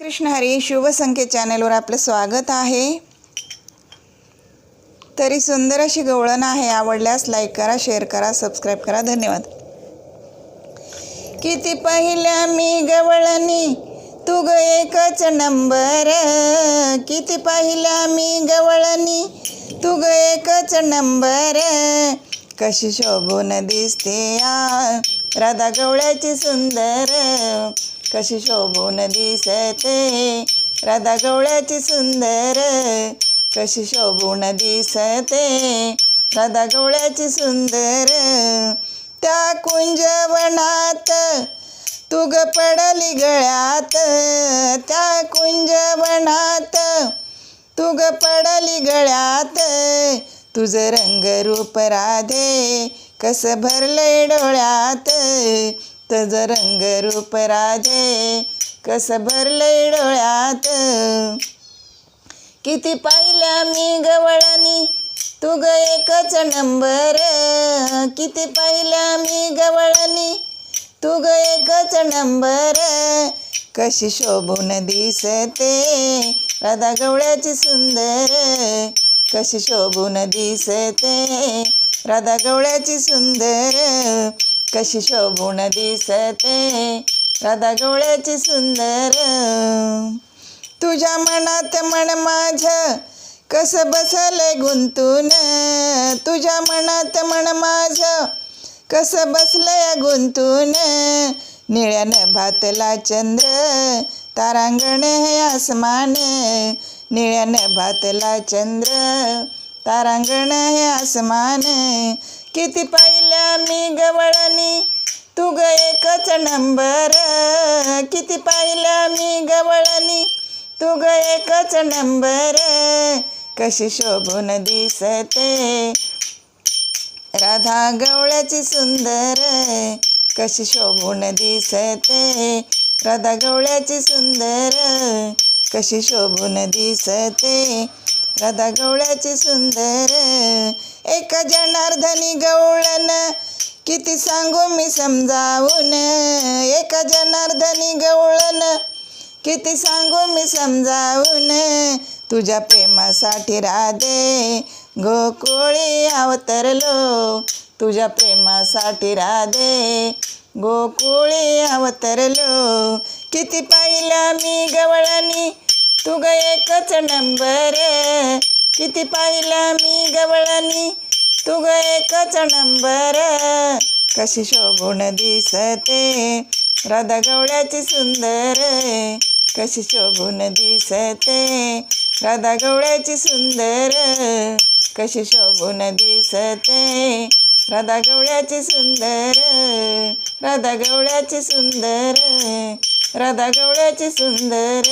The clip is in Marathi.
कृष्ण हरी शुभसंख्ये चॅनलवर चॅनेलवर आपलं स्वागत आहे. तरी सुंदर अशी गवळण आहे आवडल्यास लाईक करा शेअर करा सबस्क्राईब करा. धन्यवाद. किती पाहिल्या मी गवळणी तू ग एकच नंबर किती पाहिल्या मी गवळणी तू ग एकच नंबर कशी शोभून दिसते या राधा गवळ्याची सुंदर. कशी शोभून दिसते? राधा गवळ्याची सुंदर कशी शोभून दिसते? राधा गवळ्याची सुंदर त्या कुंजवनात तुग पडली गळ्यात. त्या कुंजवनात तुग पडली गळ्यात. तुझं रंगरूप राधे कसं भरलंय डोळ्यात. तुझं रंगरूप राधे कसं भरलंय डोळ्यात? किती पाहिल्या मी गवळणी तू ग एकच नंबर. किती पाहिल्या मी गवळणी तू ग एकच नंबर. कशी शोभून दिसते राधा गवळ्याची सुंदर. कशी शोभून दिसते राधा गवळ्याची सुंदर. कशी शोभून दिसते? राधा गवळ्याची सुंदर. तुझ्या मनात मन माझं कसं बसलंय गुंतून? तुझ्या मनात मन माझं कसं बसलंय गुंतून? निळ्यानं भातला चंद्र तारांगण हे आसमान. निळ्यानं भातला चंद्र तारांगण हे आसमान. किती पाहिल्या मी गवळणी. तू ग एकच नंबर. किती पाहिलं मी गवळणी. तू ग एकच नंबर. कशी शोभून दिसते. राधा गवळ्याची सुंदर. कशी शोभून दिसते. राधा गवळ्याची सुंदर. कशी शोभून दिसते. राधा गवळ्याची सुंदर. एका जनार्दनी गवळ. किती सांगू मी समजावून. एका जनार्दनी गवळण. किती सांगू मी समजावून. तुझ्या प्रेमासाठी राधे. गोकुळी अवतरलो. तुझ्या प्रेमासाठी राधे. गोकुळी अवतरलो. किती पाहिला मी गवळणी. तू ग एकच नंबर. किती पाहिला मी गवळणी. तू ग एकच नंबर. कशी शोभून दिसते. राधा गवळ्याची सुंदर कशी शोभून दिसते. राधा गवळ्याची सुंदर कशी शोभून दिसते. राधा गवळ्याची सुंदर राधा गवळ्याची सुंदर राधा गवळ्याची सुंदर.